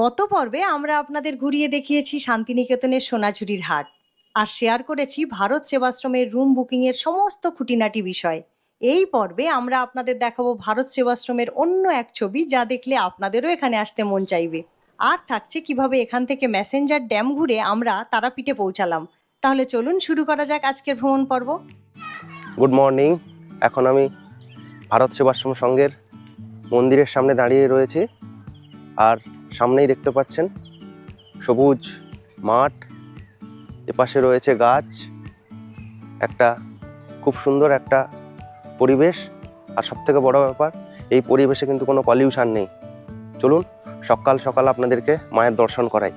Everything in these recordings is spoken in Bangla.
গত পর্বে আমরা আপনাদের ঘুরিয়ে দেখিয়েছি শান্তিনিকেতনের সোনাঝুরির হাট। আর শেয়ার করেছি ভারত সেবাশ্রমের রুম বুকিংয়ের সমস্ত খুঁটিনাটি বিষয়। এই পর্বে আমরা আপনাদের দেখাবো ভারত সেবাশ্রমের অন্য এক ছবি যা দেখলে আপনাদেরও এখানে আসতে মন চাইবে। আর থাকছে কীভাবে এখান থেকে ম্যাসেঞ্জার ড্যাম ঘুরে আমরা তারাপীঠে পৌঁছালাম। তাহলে চলুন শুরু করা যাক আজকের ভ্রমণ পর্ব। গুড মর্নিং এখন আমি ভারত সেবাশ্রম সংঘের মন্দিরের সামনে দাঁড়িয়ে রয়েছি। আর সামনেই দেখতে পাচ্ছেন সবুজ মাঠ, এপাশে রয়েছে গাছ, একটা খুব সুন্দর একটা পরিবেশ। আর সবথেকে বড় ব্যাপার, এই পরিবেশে কিন্তু কোনো পলিউশন নেই। চলুন, সকাল সকাল আপনাদেরকে মায়ের দর্শন করাই।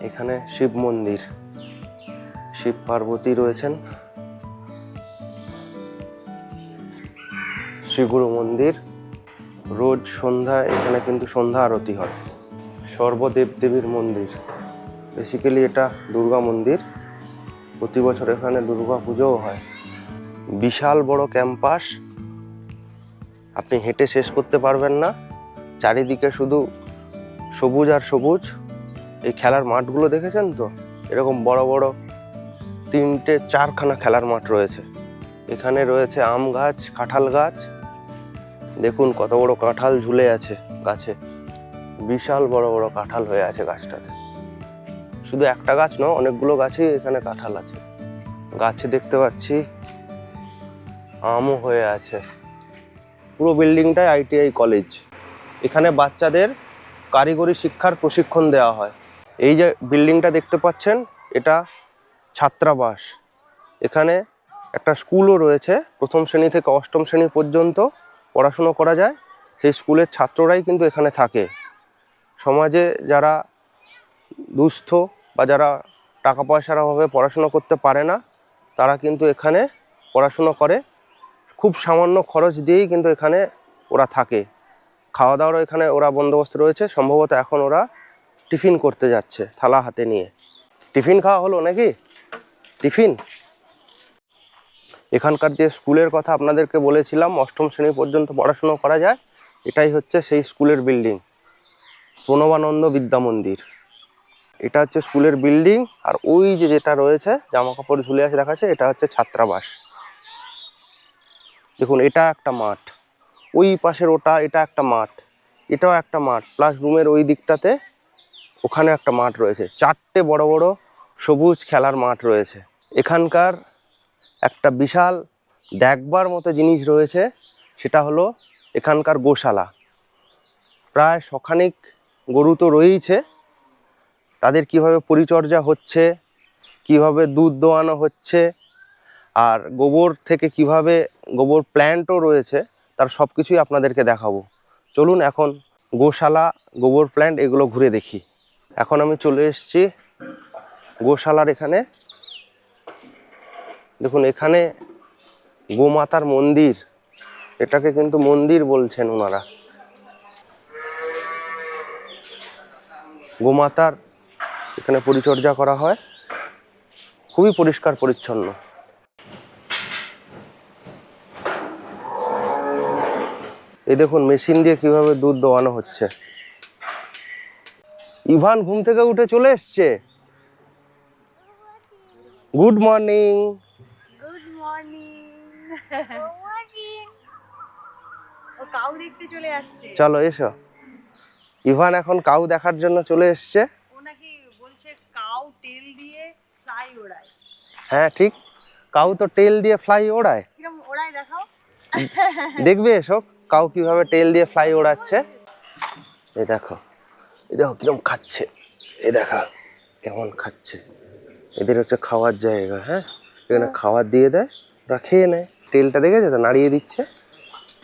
এখানে শিব মন্দির। শিব পার্বতী রয়েছেন। শ্রীগুরু মন্দির। রোজ সন্ধ্যা, এখানে কিন্তু সন্ধ্যা আরতি হয়। সর্বদেব দেবীর মন্দির। বেসিক্যালি এটা দুর্গা মন্দির। প্রতি বছর এখানে দুর্গা পুজোও হয়। বিশাল বড় ক্যাম্পাস। আপনি হেঁটে শেষ করতে পারবেন না। চারিদিকে শুধু সবুজ আর সবুজ। এই খেলার মাঠগুলো দেখেছেন তো? এরকম বড় বড় তিনটে, চারখানা খেলার মাঠ রয়েছে। এখানে রয়েছে আম গাছ, কাঁঠাল গাছ। দেখুন কত বড় কাঁঠাল ঝুলে আছে গাছে। বিশাল বড় বড় কাঁঠাল হয়ে আছে গাছটাতে। শুধু একটা গাছ নয়, অনেকগুলো গাছই এখানে কাঁঠাল আছে। গাছে দেখতে পাচ্ছি আমও হয়ে আছে। পুরো বিল্ডিংটাই আইটিআই কলেজ। এখানে বাচ্চাদের কারিগরি শিক্ষার প্রশিক্ষণ দেওয়া হয়। এই যে বিল্ডিংটা দেখতে পাচ্ছেন, এটা ছাত্রাবাস। এখানে একটা স্কুলও রয়েছে, প্রথম শ্রেণি থেকে অষ্টম শ্রেণি পর্যন্ত। পড়াশুনো করা যায়, সেই স্কুলের ছাত্ররাই কিন্তু এখানে থাকে। সমাজে যারা দুস্থ বা যারা টাকা পয়সার অভাবে পড়াশুনো করতে পারে না, তারা কিন্তু এখানে পড়াশুনো করে। খুব সামান্য খরচ দিয়েই কিন্তু এখানে ওরা থাকে। খাওয়া দাওয়ারও এখানে ওরা বন্দোবস্ত রয়েছে, সম্ভবত এখন ওরা টিফিন করতে যাচ্ছে থালা হাতে নিয়ে। টিফিন খাওয়া হলো নাকি? টিফিন? এখানকার যে স্কুলের কথা আপনাদেরকে বলেছিলাম, অষ্টম শ্রেণি পর্যন্ত পড়াশুনো করা যায়, এটাই হচ্ছে সেই স্কুলের বিল্ডিং প্রণবানন্দ বিদ্যা মন্দির। এটা হচ্ছে স্কুলের বিল্ডিং আর ওই যে যেটা রয়েছে জামা কাপড় ঝুলে আছে দেখাচ্ছে, এটা হচ্ছে ছাত্রাবাস। দেখুন, এটা একটা মাঠ। ওই পাশের ওটা, এটা একটা মাঠ। এটাও একটা মাঠ। প্লাস রুমের ওই দিকটাতে ওখানে একটা মাঠ রয়েছে। চারটে বড় বড় সবুজ খেলার মাঠ রয়েছে। এখানকার একটা বিশাল দেখবার মতো জিনিস রয়েছে, সেটা হলো এখানকার গোশালা। প্রায় শখানিক গরু তো রয়েইছে। তাদের কীভাবে পরিচর্যা হচ্ছে, কীভাবে দুধ দোয়ানো হচ্ছে, আর গোবর থেকে কীভাবে গোবর প্ল্যান্টও রয়েছে, তার সব কিছুই আপনাদেরকে দেখাবো। চলুন এখন গোশালা, গোবর প্ল্যান্ট এগুলো ঘুরে দেখি। এখন আমি চলে এসেছি গোশালার এখানে। দেখুন, এখানে গোমাতার মন্দির, এটাকে কিন্তু মন্দির বলছেন ওনারা। গোমাতার এখানে পরিচর্যা করা হয়। খুবই পরিষ্কার, পরিচ্ছন্ন। এই দেখুন, মেশিন দিয়ে কীভাবে দুধ দোয়ানো হচ্ছে। ইভান ঘুম থেকে উঠে চলে এসছে। Good morning. ও কাউ দেখতে চলে আসছে। চলো এসো। ইভান এখন কাউ দেখার জন্য চলে এসছে। ও নাকি বলছে কাউ টেল দিয়ে ফ্লাই ওড়ায়। হ্যাঁ ঠিক। কাউ তো টেল দিয়ে ফ্লাই ওড়ায়। কিরম ওড়ায় দেখাও। দেখবে এসো কাউ কীভাবে টেল দিয়ে ফ্লাই ওড়াচ্ছে? এই দেখো এই দেখো কিরম খাচ্ছে। এই দেখা কেমন খাচ্ছে। এদের হচ্ছে খাওয়ার জায়গা হ্যাঁ? এখানে খাবার দিয়ে দেয় ওরা খেয়ে নেয়। তেলটা দেখেছে তো? নাড়িয়ে দিচ্ছে।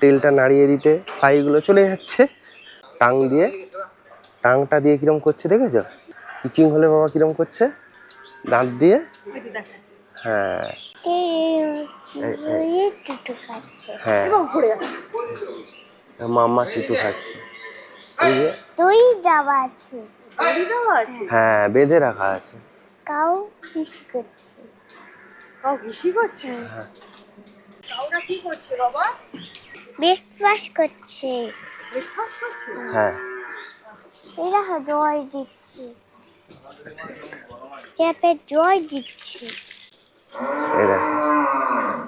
তেলটা নাড়িয়ে দিতে ফ্লাইগুলো চলে যাচ্ছে। টাং দিয়ে। টাংটা দিয়ে কিরম করছে দেখেছ? ইচিং হলে বাবা কিরম করছে? দাঁত দিয়ে। হ্যাঁ। হ্যাঁ। মাম্মা চুতু খাচ্ছে। এই যে। তুই যাওয়া আছে হ্যাঁ বেঁধে রাখা আছে। কাউ কিস করছে? কাউ ঘুষি করছে? হ্যাঁ। কি করছে বাবা? ব্রেকফাস্ট করছে। ব্রেকফাস্ট করছে? হ্যাঁ। এই দেখো জয় দিচ্ছি। ট্যাপে জয় দিচ্ছি। এই দেখো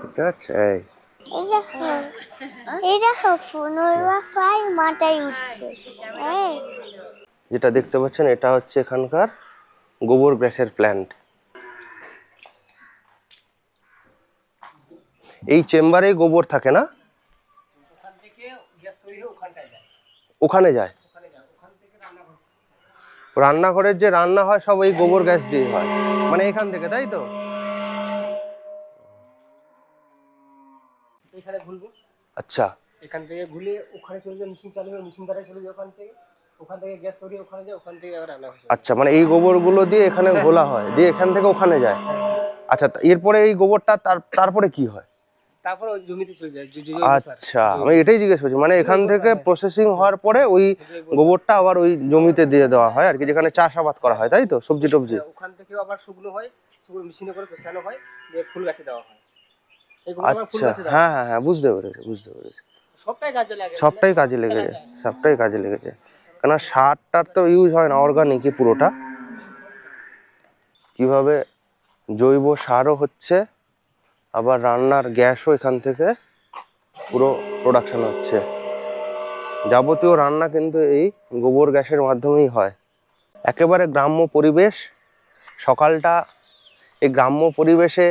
দেখতে পাচ্ছ? এই। এই দেখো এই দেখো পনেরো ফাই মাথায় উঠছে। যেটা দেখতে পাচ্ছেন এটা হচ্ছে এখানকার গোবর গ্যাসের প্ল্যান্ট এই চেম্বারেই গোবর থাকে না? ওখানে যায়। রান্নাঘরের যে রান্না হয় সব এই গোবর গ্যাস দিয়ে হয়। মানে এখান থেকে তাই তো? এখানে ঘুরবো। আচ্ছা। এখান থেকে ঘুরে ওখানে চলে যাবে মেশিন চালু হবে মেশিন দ্বারা চলে যাবে ওখান থেকে। ওখান থেকে গ্যাস তৈরি ওখানে যায় ওখান থেকে আবার রান্না হয়ে আচ্ছা মানে এই গোবরগুলো দিয়ে এখানে ঘোলা হয় দিয়ে এখান থেকে ওখানে যায়। আচ্ছা এরপরে এই গোবরটা তার তারপরে কি হয়? তারপর ওই জমিতে চলে যায় সার। আচ্ছা আমি এটাই জিজ্ঞেস করছি মানে এখান থেকে প্রসেসিং হওয়ার পরে ওই গোবরটা আবার ওই জমিতে দিয়ে দেওয়া হয় আর কি যেখানে চাষাবাদ করা হয় তাই তো? সবজি টবজি। ওখান থেকেও আবার শুকনো হয় শুকনো মেশিনে করে পেছানো হয় দিয়ে ফুল গাছে দেওয়া হয়। আচ্ছা হ্যাঁ। হ্যাঁ হ্যাঁ বুঝতে পেরেছি বুঝতে পেরেছি। সবটাই কাজে লাগে সবটাই কাজে লেগে যায় সবটাই কাজে লেগে যায়। কেন সারটার তো ইউজ হয় না অর্গানিকই পুরোটা। কীভাবে জৈব সারও হচ্ছে আবার রান্নার গ্যাসও এখান থেকে পুরো প্রোডাকশন হচ্ছে। যাবতীয় রান্না কিন্তু এই গোবর গ্যাসের মাধ্যমেই হয়। একেবারে গ্রাম্য পরিবেশ, সকালটা এই গ্রাম্য পরিবেশে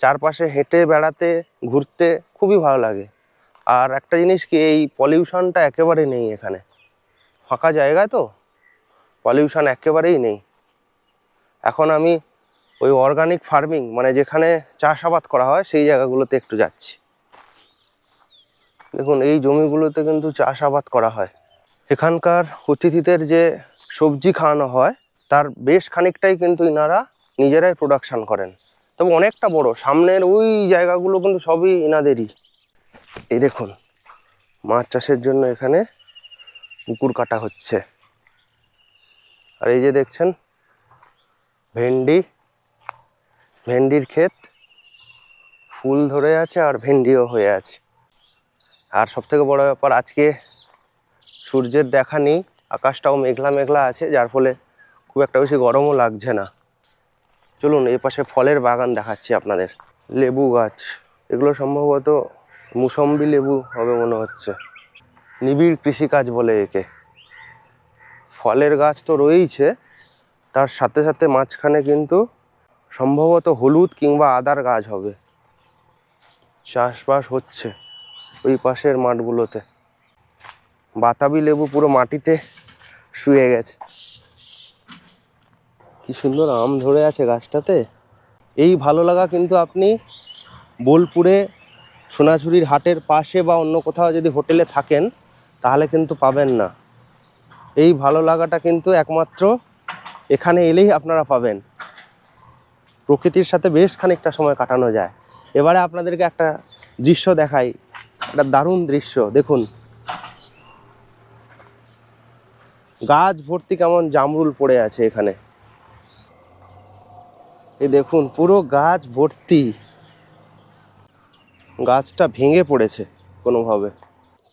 চারপাশে হেঁটে বেড়াতে, ঘুরতে খুবই ভালো লাগে। আর একটা জিনিস কি, এই পলিউশনটা একেবারে নেই এখানে। ফাঁকা জায়গা তো পলিউশন একেবারেই নেই। এখন আমি ওই অর্গানিক ফার্মিং মানে যেখানে চাষাবাদ করা হয়, সেই জায়গাগুলোতে একটু যাচ্ছি। দেখুন, এই জমিগুলোতে কিন্তু চাষাবাদ করা হয়। এখানকার অতিথিদের যে সবজি খাওয়ানো হয়, তার বেশ খানিকটাই কিন্তু ইনারা নিজেরাই প্রোডাকশান করেন। তবে অনেকটা বড়, সামনের ওই জায়গাগুলো কিন্তু সবই ইনাদেরই। এই দেখুন, মাছ চাষের জন্য এখানে পুকুর কাটা হচ্ছে। আর এই যে দেখছেন, ভেন্ডি ভেন্ডির ক্ষেত, ফুল ধরে আছে আর ভেন্ডিও হয়ে আছে। আর সব থেকে বড় ব্যাপার, আজকে সূর্যের দেখা নেই, আকাশটাও মেঘলা মেঘলা আছে, যার ফলে খুব একটা বেশি গরমও লাগছে না। চলুন, এই পাশে ফলের বাগান দেখাচ্ছি আপনাদের। লেবু গাছ, এগুলো সম্ভবত মুসম্বি লেবু হবে মনে হচ্ছে। নিবিড় কৃষিকাজ বলে একে। ফলের গাছ তো রয়েইছে, তার সাথে সাথে মাঝখানে কিন্তু সম্ভবত হলুদ কিংবা আদার গাছ হবে। চাষবাস হচ্ছে ওই পাশের মাঠগুলোতে। বাতাবি লেবু পুরো মাটিতে শুয়ে গেছে। কি সুন্দর আম ধরে আছে গাছটাতে। এই ভালো লাগা কিন্তু আপনি বোলপুরে, সোনাঝুরির হাটের পাশে বা অন্য কোথাও যদি হোটেলে থাকেন, তাহলে কিন্তু পাবেন না। এই ভালো লাগাটা কিন্তু একমাত্র এখানে এলেই আপনারা পাবেন। প্রকৃতির সাথে বেশ খানিকটা সময় কাটানো যায়। এবারে আপনাদেরকে একটা দৃশ্য দেখাই। একটা দারুণ দৃশ্য, দেখুন। গাছ ভর্তি কেমন জামরুল পড়ে আছে এখানে। এই দেখুন, পুরো গাছ ভর্তি। গাছটা ভেঙে পড়েছে কোনোভাবে।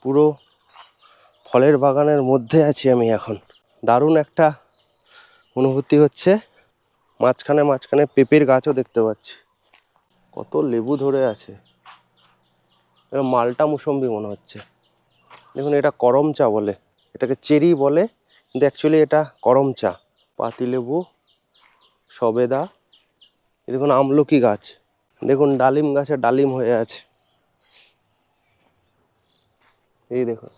পুরো ফলের বাগানের মধ্যে আছি আমি এখন। দারুণ একটা অনুভূতি হচ্ছে। মাঝখানে মাঝখানে পেঁপের গাছও দেখতে পাচ্ছি। কত লেবু ধরে আছে। এটা মালটা মুসম্বি মনে হচ্ছে। দেখুন, এটা করম চা বলে। এটাকে চেরি বলে, কিন্তু অ্যাকচুয়ালি এটা করম চা। পাতি লেবু, সবেদা দেখুন আমলকি গাছ। দেখুন, ডালিম গাছে ডালিম হয়ে আছে। এই দেখুন,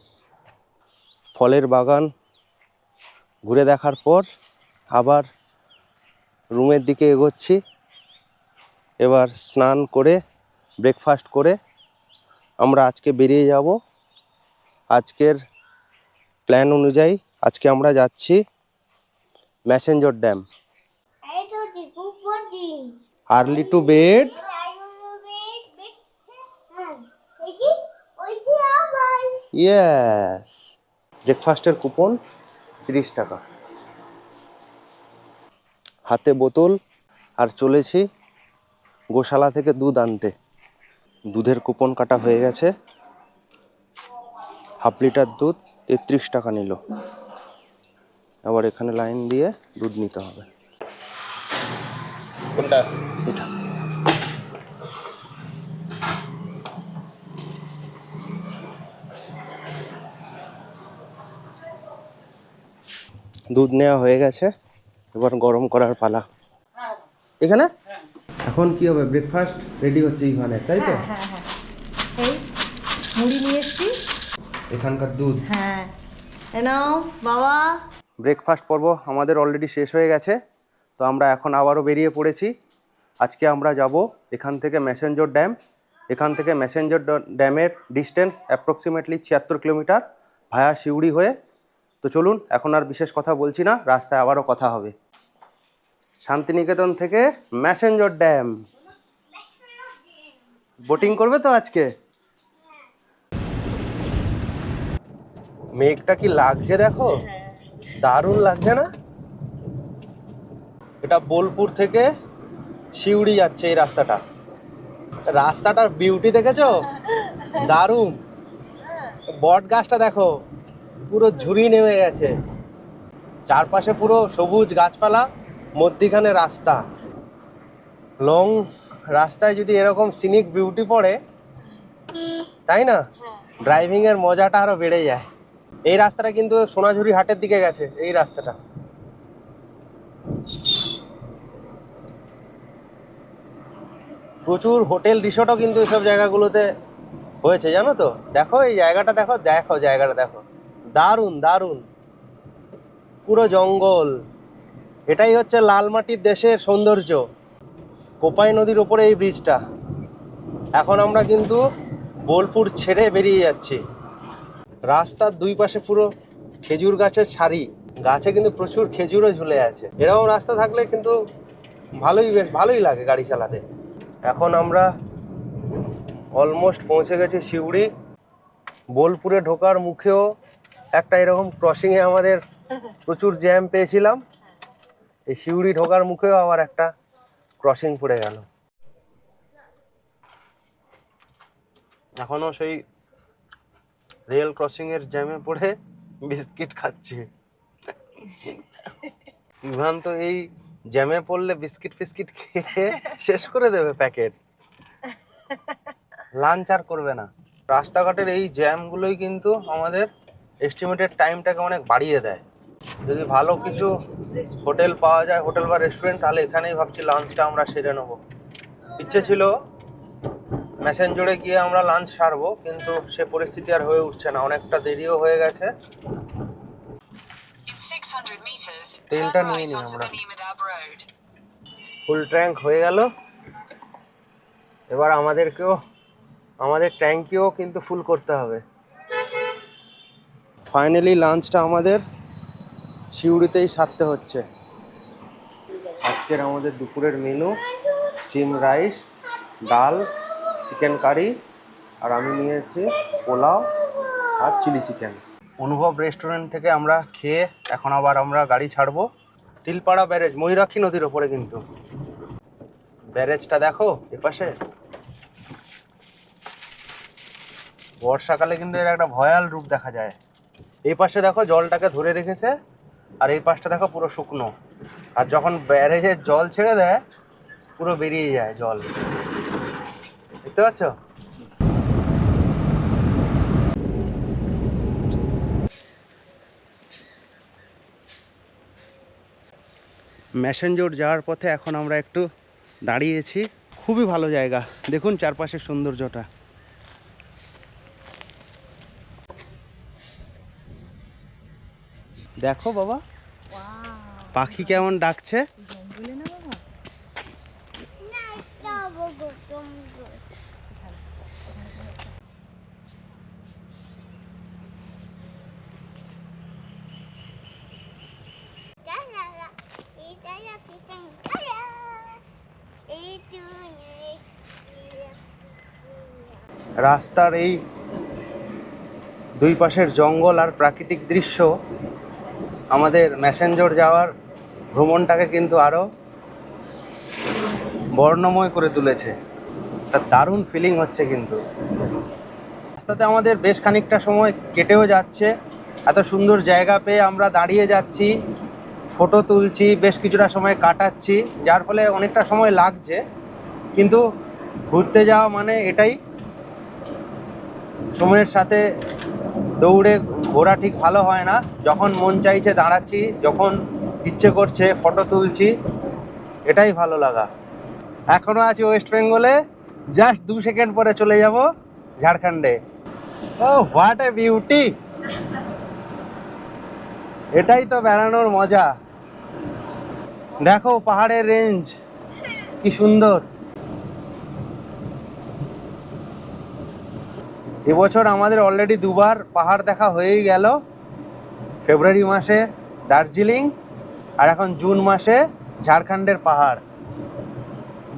ফলের বাগান। ঘুরে দেখার পর আবার রুমের দিকে এগোচ্ছি। এবার স্নান করে ব্রেকফাস্ট করে আমরা আজকে বেরিয়ে যাব। আজকের প্ল্যান অনুযায়ী আজকে আমরা যাচ্ছি Massanjore dam early to bed yes ব্রেকফাস্টের কুপন তিরিশ টাকা। হাতে বোতল আর চলেছি গোশালা থেকে দুধ আনতে। দুধের কুপন কাটা হয়ে গেছে। হাফ লিটার দুধ তেত্রিশ টাকা নিল। আবার এখানে লাইন দিয়ে দুধ নিতে হবে। কোনটা? এটা। দুধ নেওয়া হয়ে গেছে। এবার গরম করার পালা। এখানে? এখন কি হবে? ব্রেকফাস্ট রেডি হচ্ছে ইভানের তাই তো? হ্যাঁ হ্যাঁ এই মুড়ি নিয়ে এসছি। এখানকার দুধ। হ্যাঁ। নাও বাবা। ব্রেকফাস্ট পর্ব আমাদের অলরেডি শেষ হয়ে গেছে তো আমরা এখন আবারও বেরিয়ে পড়েছি। আজকে আমরা যাব এখান থেকে ম্যাসেঞ্জর ড্যাম এখান থেকে ম্যাসেঞ্জর ড্যামের ডিস্টেন্স অ্যাপ্রক্সিমেটলি ছিয়াত্তর কিলোমিটার ভায়া শিউড়ি হয়ে। তো চলুন এখন আর বিশেষ কথা বলছি না রাস্তায় আবারও কথা হবে। শান্তিনিকেতন থেকে ম্যাসেঞ্জর ড্যাম। বোটিং করবে তো আজকে? মেঘটা কি লাগছে দেখো? দারুণ লাগছে না? এটা বোলপুর থেকে শিউড়ি যাচ্ছে এই রাস্তাটা। রাস্তাটার বিউটি দেখেছ? দারুণ। বট গাছটা দেখো, পুরো ঝুরি নেমে গেছে। চারপাশে পুরো সবুজ গাছপালা। মধ্যিখানে রাস্তা। লং রাস্তায় যদি এরকম সিনিক বিউটি পড়ে, তাই না? ড্রাইভিং এর মজাটা আরও বেড়ে যায়। এই রাস্তাটা কিন্তু সোনাঝুরি হাটের দিকে গেছে, এই রাস্তাটা। প্রচুর হোটেল রিসোর্টও কিন্তু এসব জায়গাগুলোতে হয়েছে, জানো তো? দেখো এই জায়গাটা, দেখো দেখো জায়গাটা, দেখো। দারুণ দারুণ। পুরো জঙ্গল। এটাই হচ্ছে লালমাটির দেশের সৌন্দর্য। কোপাই নদীর ওপরে এই ব্রিজটা এখন আমরা কিন্তু বোলপুর ছেড়ে বেরিয়ে যাচ্ছি। রাস্তার দুই পাশে পুরো খেজুর গাছের সারি। গাছে কিন্তু প্রচুর খেজুরও ঝুলে আছে। এরকম রাস্তা থাকলে কিন্তু ভালোই বেশ, ভালোই লাগে গাড়ি চালাতে। এখন আমরা অলমোস্ট পৌঁছে গেছি সিউড়ি বোলপুরে ঢোকার মুখেও একটা এরকম ক্রসিংয়ে আমাদের প্রচুর জ্যাম পেয়েছিলাম। এই সিউড়ি ঢোকার মুখেও আবার একটা ক্রসিং পড়ে গেল। এখনও সেই রেল ক্রসিং এর জ্যামে পড়ে বিস্কিট খাচ্ছে। ইভান তো এই জ্যামে পড়লে বিস্কিট ফিস্কিট খেয়ে শেষ করে দেবে প্যাকেট। লাঞ্চ আর করবে না। রাস্তাঘাটের এই জ্যামগুলোই কিন্তু আমাদের এস্টিমেটেড টাইমটাকে অনেক বাড়িয়ে দেয়। যদি ভালো কিছু হোটেল পাওয়া যায় হোটেল বা রেস্টুরেন্ট তাহলে এখানেই ভাবছি লাঞ্চটা আমরা সেরে নেব। ইচ্ছে ছিল মেসেঞ্জরে গিয়ে আমরা লাঞ্চ সারবো কিন্তু সে পরিস্থিতি আর হয়ে উঠছে না। অনেকটা দেরিও হয়ে গেছে। In 600 তেলটা নিয়ে নিই আমরা. ফুল ট্যাঙ্ক হয়ে গেল। এবার আমাদেরকেও আমাদের ট্যাঙ্কিও কিন্তু ফুল করতে হবে। ফাইনালি লাঞ্চটা আমাদের সিউড়িতেই সারতে হচ্ছে। আজকের আমাদের দুপুরের মেনু স্টিম রাইস ডাল চিকেন কারি আর আমি নিয়েছি পোলাও আর চিলি চিকেন অনুভব রেস্টুরেন্ট থেকে আমরা খেয়ে এখন আবার আমরা গাড়ি ছাড়বো। তিলপাড়া ব্যারেজ, ময়ূরাক্ষী নদীর ওপরে কিন্তু। ব্যারেজটা দেখো, এপাশে। বর্ষাকালে কিন্তু এর একটা ভয়াল রূপ দেখা যায়। এই পাশে দেখো জলটাকে ধরে রেখেছে। আর এই পাশটা দেখো পুরো শুকনো। আর যখন ব্যারেজের জল ছেড়ে দেয়, পুরো বেরিয়ে যায় জল। দেখতে পাচ্ছ? ম্যাসেঞ্জোর যাওয়ার পথে এখন আমরা একটু দাঁড়িয়েছি। খুবই ভালো জায়গা। দেখুন চারপাশের সৌন্দর্যটা। দেখো বাবা। পাখি কেমন ডাকছে? রাস্তার এই দুই পাশের জঙ্গল আর প্রাকৃতিক দৃশ্য আমাদের ম্যাসেঞ্জর যাওয়ার ভ্রমণটাকে কিন্তু আরও বর্ণময় করে তুলেছে। একটা দারুণ ফিলিং হচ্ছে কিন্তু। রাস্তাতে আমাদের বেশ খানিকটা সময় কেটেও যাচ্ছে। এত সুন্দর জায়গা পেয়ে আমরা দাঁড়িয়ে যাচ্ছি ফটো তুলছি, বেশ কিছুটা সময় কাটাচ্ছি, যার ফলে অনেকটা সময় লাগছে। কিন্তু ঘুরতে যাওয়া মানে এটাই। সময়ের সাথে দৌড়ে ঘোরা ঠিক ভালো হয় না। যখন মন চাইছে দাঁড়াচ্ছি, যখন ইচ্ছে করছে ফটো তুলছি, এটাই ভালো লাগা। এখনও আছি ওয়েস্ট বেঙ্গলে, জাস্ট দু সেকেন্ড পরে চলে যাব ঝাড়খণ্ডে। ও হোয়াট এ বিউটি এটাই তো বেড়ানোর মজা। দেখো পাহাড়ের রেঞ্জ কি সুন্দর। এবছর আমাদের অলরেডি দুবার পাহাড় দেখা হয়েই গেল ফেব্রুয়ারি মাসে দার্জিলিং আর এখন জুন মাসে ঝাড়খণ্ডের পাহাড়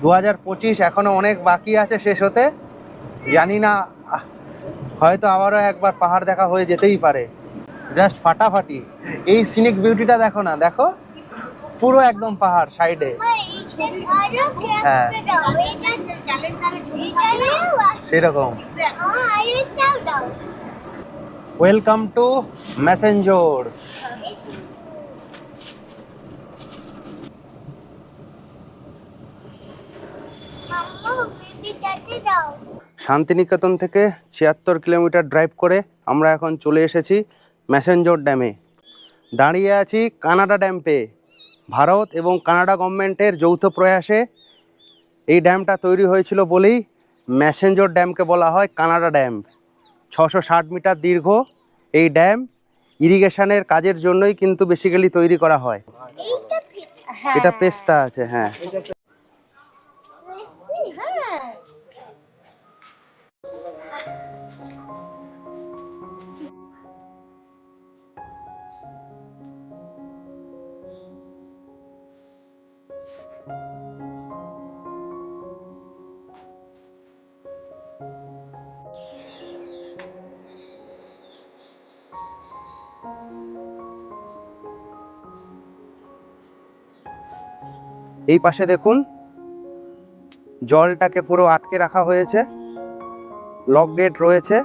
দু হাজার পঁচিশ এখনও অনেক বাকি আছে শেষ হতে জানি না হয়তো আবারও একবার পাহাড় দেখা হয়ে যেতেই পারে জাস্ট ফাটাফাটি এই সিনিক বিউটিটা দেখো না দেখো পুরো একদম পাহাড় সাইডে হ্যাঁ সেরকম। ওয়েলকাম টু ম্যাসেঞ্জোর শান্তিনিকেতন থেকে ছিয়াত্তর কিলোমিটার ড্রাইভ করে আমরা এখন চলে এসেছি ম্যাসেঞ্জোর ড্যামে দাঁড়িয়ে আছি কানাডা ড্যাম পেয়ে ভারত এবং কানাডা গভর্নমেন্টের যৌথ প্রয়াসে এই ড্যামটা তৈরি হয়েছিল বলেই ম্যাসেঞ্জোর ড্যামকে বলা হয় কানাডা ড্যাম। ছশো ষাট মিটার দীর্ঘ এই ড্যাম ইরিগেশনের কাজের জন্যই কিন্তু বেসিক্যালি তৈরি করা হয়। এটা পেস্তা আছে হ্যাঁ। এই পাশে দেখুন, জলটাকে পুরো আটকে রাখা হয়েছে লক গেট রয়েছে।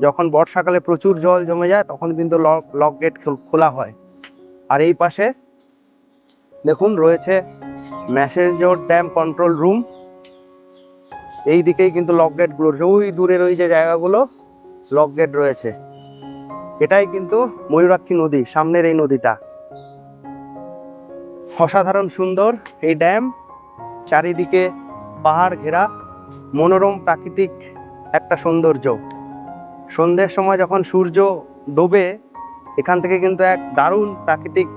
যখন বর্ষাকালে প্রচুর জল জমে যায়, তখন কিন্তু লক লক গেট খোলা হয়। আর এই পাশে দেখুন, রয়েছে ম্যাসেঞ্জর ড্যাম কন্ট্রোল রুম এই দিকেই কিন্তু লক গেটগুলো ওই দূরের ওই যে জায়গাগুলো লক গেট রয়েছে। এটাই কিন্তু ময়ূরাক্ষী নদী, সামনের এই নদীটা। অসাধারণ সুন্দর এই ড্যাম, চারিদিকে পাহাড় ঘেরা, মনোরম প্রাকৃতিক একটা সৌন্দর্য। সন্ধ্যের সময় যখন সূর্য ডোবে, এখান থেকে কিন্তু এক দারুণ প্রাকৃতিক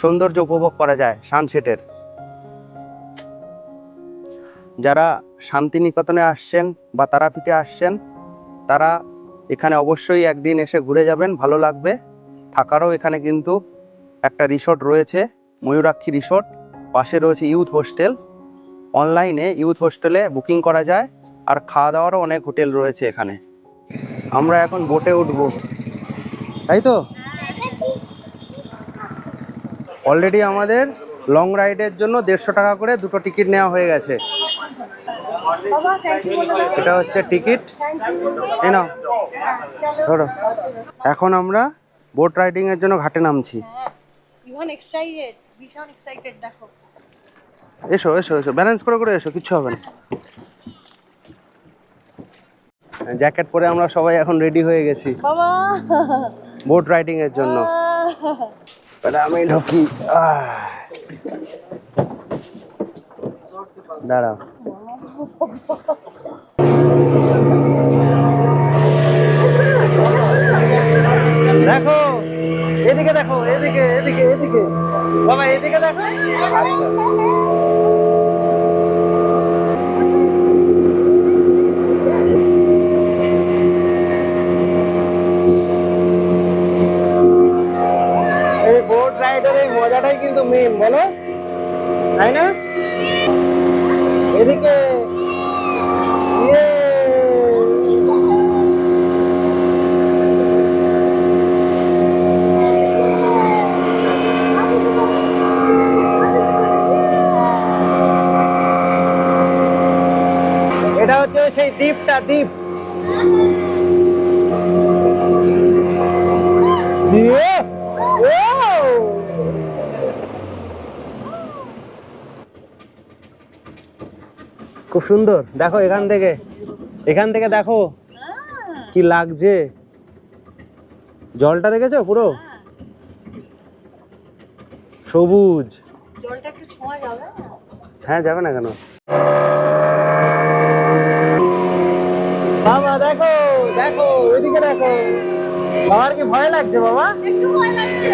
সৌন্দর্য উপভোগ করা যায় সানসেটের। যারা শান্তিনিকেতনে আসছেন বা তারাপীঠে আসছেন, তারা এখানে অবশ্যই একদিন এসে ঘুরে যাবেন, ভালো লাগবে। থাকারও এখানে কিন্তু একটা রিসোর্ট রয়েছে। ময়ূরাক্ষী রিসোর্ট, পাশে রয়েছে ইউথ হোস্টেল। অনলাইনে ইউথ হোস্টেলে বুকিং করা যায় আর খাওয়া দাওয়ারও অনেক হোটেল রয়েছে এখানে। আমরা এখন বোটে উঠবো। তাই তো? অলরেডি আমাদের লং রাইডের জন্য দেড়শো টাকা করে দুটো টিকিট নেওয়া হয়ে গেছে। এটা হচ্ছে টিকিট এই নাও। ধরো। এখন আমরা বোট রাইডিংয়ের জন্য ঘাটে নামছি। এক্সাইটেড ভীষণ এক্সাইটেড দেখো। এসো এসো এসো ব্যালেন্স করে করে এসো কিচ্ছু হবে না। জ্যাকেট পরে আমরা সবাই এখন রেডি হয়ে গেছি। বাবা। বোট রাইডিং এর জন্য। তাহলে আমি ঢুকি। দাঁড়াও। দেখো, এদিকে দেখো, এদিকে এদিকে এদিকে। বাবা, এদিকে দেখো। এই বোট রাইডের এই মজাটাই কিন্তু মেন বলো? তাই না? এদিকে সেই দ্বীপটা দ্বীপ। খুব সুন্দর। দেখো এখান থেকে। এখান থেকে দেখো কি লাগছে। জলটা দেখেছ পুরো? সবুজ। হ্যাঁ যাবে না কেন? বাবার কি ভয় লাগছে বাবা একটু ভয় লাগছে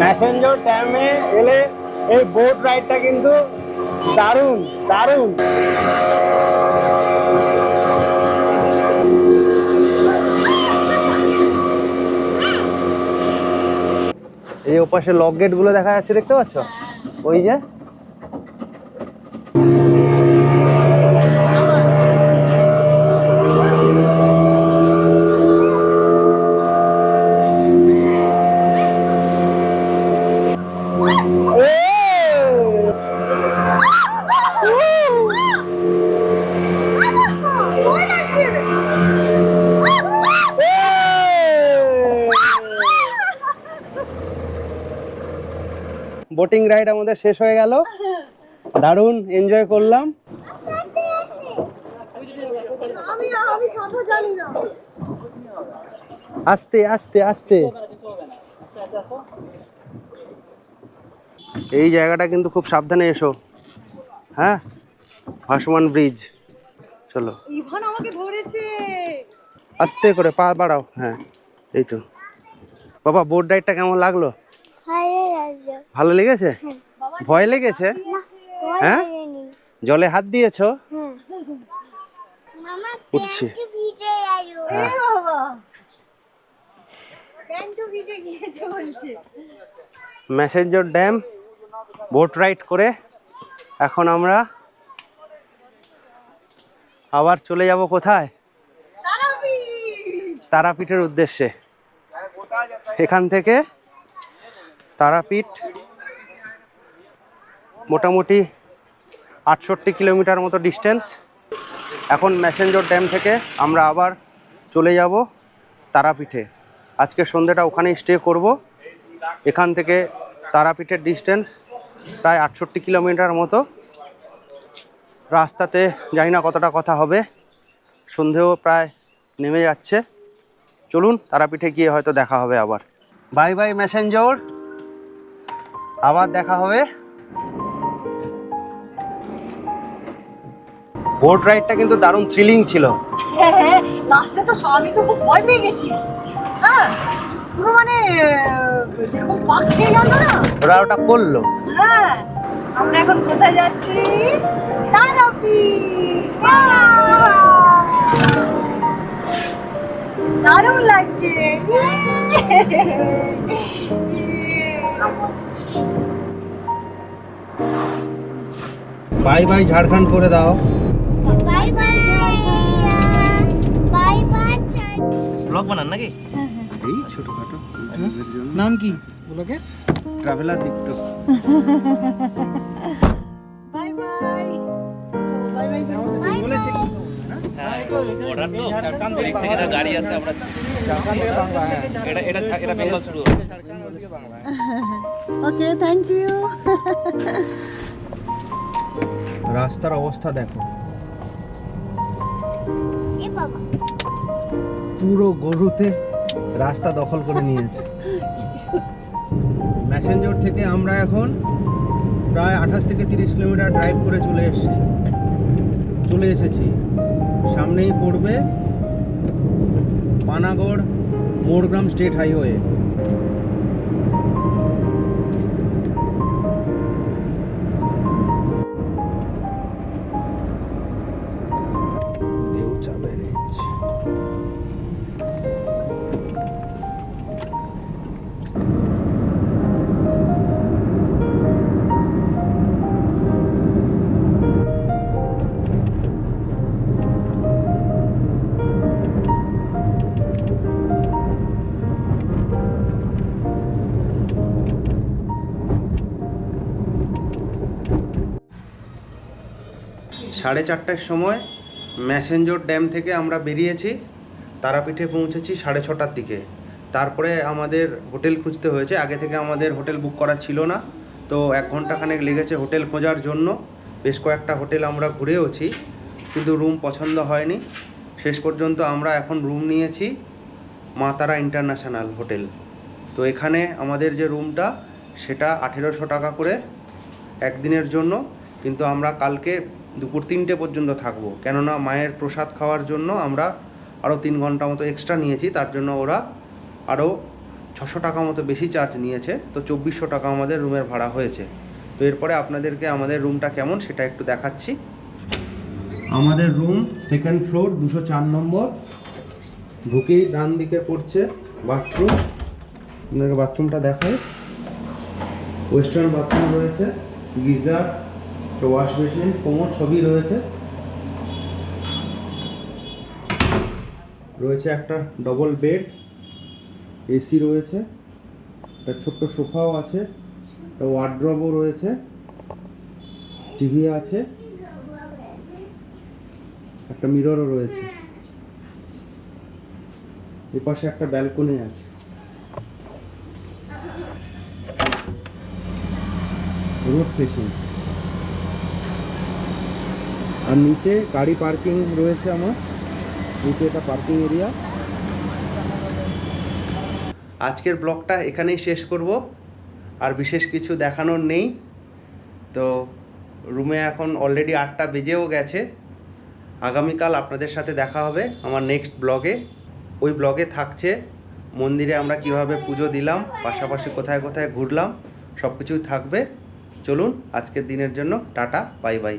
ম্যাসেঞ্জর ড্যামে এলে এই বোট রাইডটা কিন্তু দারুণ দারুণ এই ওপাশে লক গেটগুলো দেখা যাচ্ছে দেখতে পাচ্ছ? ওই যে রাইড আমাদের শেষ হয়ে গেল। দারুণ এনজয় করলাম। আমি আমি সাঁতার আস্তে আস্তে আস্তে। এই জায়গাটা কিন্তু খুব সাবধানে এসো। হ্যাঁ? ভাসমান ব্রিজ চলো। ইভান আমাকে ধরেছে। আস্তে করে পা বাড়াও। হ্যাঁ এই তো। বাবা বোর্ড রাইডটা কেমন লাগল? লাগল ভালো লেগেছে? ভয় লেগেছে? হ্যাঁ? জলে হাত দিয়েছ? হ্যাঁ মামা উঠছে। ম্যাসেঞ্জর ড্যাম বোট রাইড করে এখন আমরা আবার চলে যাব কোথায়? তারাপীঠের উদ্দেশ্যে। এখান থেকে তারাপীঠ মোটামুটি আটষট্টি কিলোমিটার মতো ডিস্টেন্স এখন ম্যাসেঞ্জর ড্যাম থেকে আমরা আবার চলে যাব তারাপীঠে। আজকে সন্ধ্যেটা ওখানেই স্টে করব। এখান থেকে তারাপীঠের ডিস্টেন্স প্রায় আটষট্টি কিলোমিটার মতো। রাস্তাতে জানি না কতটা কথা হবে। সন্ধেও প্রায় নেমে যাচ্ছে। চলুন তারাপীঠে গিয়ে হয়তো দেখা হবে আবার। বাই বাই ম্যাসেঞ্জর আবার দেখা হবে। বোট রাইডটা কিন্তু দারুণ থ্রিলিং ছিল। হ্যাঁ লাস্টে তো স- আমি তো খুব ভয় পেয়ে গেছি। হ্যাঁ পুরো মানে যেরকম পাক খেয়ে গেল না। ওরা ওটা করল। হ্যাঁ আমরা এখন কোথায় যাচ্ছি? তারাপীঠ। দারুণ লাগছে। ইয়ে! বাই বাই ঝাড়খণ্ড করে দাও। Bye bye bye bye blog বানান নাকি? এই ছোটখাটো নাম কি ব্লগের? Traveller Dipto bye bye. Bye bye বলেছে কি? গাড়ি আছে আমরা ঝাড়খণ্ড থেকে বাংলা হ্যাঁ। এটা এটা এটা বেঙ্গল শুরু বেঙ্গল থেকে বাংলা ওকে থ্যাংক ইউ রাস্তার অবস্থা দেখো। এ বাবা। পুরো গরুতে রাস্তা দখল করে নিয়েছে। ম্যাসেঞ্জর থেকে আমরা এখন প্রায় আঠাশ থেকে তিরিশ কিলোমিটার ড্রাইভ করে চলে এসেছি। চলে এসেছি। সামনেই পড়বে পানাগড় মোড়গ্রাম স্টেট হাইওয়ে। সাড়ে চারটার সময় ম্যাসেঞ্জোর ড্যাম থেকে আমরা বেরিয়েছি, তারাপীঠে পৌঁছেছি সাড়ে ছটার দিকে। তারপরে আমাদের হোটেল খুঁজতে হয়েছে, আগে থেকে আমাদের হোটেল বুক করা ছিল না, তো এক ঘন্টাখানেক লেগেছে হোটেল খোঁজার জন্য। বেশ কয়েকটা হোটেল আমরা ঘুরেওছি, কিন্তু রুম পছন্দ হয়নি। শেষ পর্যন্ত আমরা এখন রুম নিয়েছি মা তারা ইন্টারন্যাশনাল হোটেল। তো এখানে আমাদের যে রুমটা, সেটা আঠেরোশো টাকা করে একদিনের জন্য, কিন্তু আমরা কালকে দুপুর তিনটে পর্যন্ত থাকব। কেননা মায়ের প্রসাদ খাওয়ার জন্য আমরা আরও তিন ঘণ্টা মতো এক্সট্রা নিয়েছি, তার জন্য ওরা আরও ছশো টাকা মতো বেশি চার্জ নিয়েছে, তো চব্বিশশো টাকা আমাদের রুমের ভাড়া হয়েছে। তো এরপরে আপনাদেরকে আমাদের রুমটা কেমন সেটা একটু দেখাচ্ছি। আমাদের রুম সেকেন্ড ফ্লোর দুশো চার নম্বর। ঢুকেই ডান দিকে পড়ছে বাথরুম আপনাদেরকে বাথরুমটা দেখায় ওয়েস্টার্ন বাথরুম রয়েছে, গিজার। ওয়াশ বেসিন কোমর সবই রয়েছে। রয়েছে একটা ডবল বেড এসি রয়েছে, একটা ছোট্ট সোফাও আছে, একটা ওয়ার্ড্রবও রয়েছে টিভি আছে, একটা মিররও রয়েছে। এপাশে একটা ব্যালকনি আছে। রোড ফেসিং আর নিচে গাড়ি পার্কিং রয়েছে আমার। নিচে এটা পার্কিং এরিয়া। আজকের ব্লগটা এখানেই শেষ করব। আর বিশেষ কিছু দেখানোর নেই। তো রুমে এখন অলরেডি আটটা বেজেও গেছে। আগামীকাল আপনাদের সাথে দেখা হবে আমার নেক্সট ব্লগে। ওই ব্লগে থাকছে। মন্দিরে আমরা কীভাবে পুজো দিলাম, পাশাপাশি কোথায় কোথায় ঘুরলাম সব কিছুই থাকবে। চলুন আজকের দিনের জন্য টাটা বাই বাই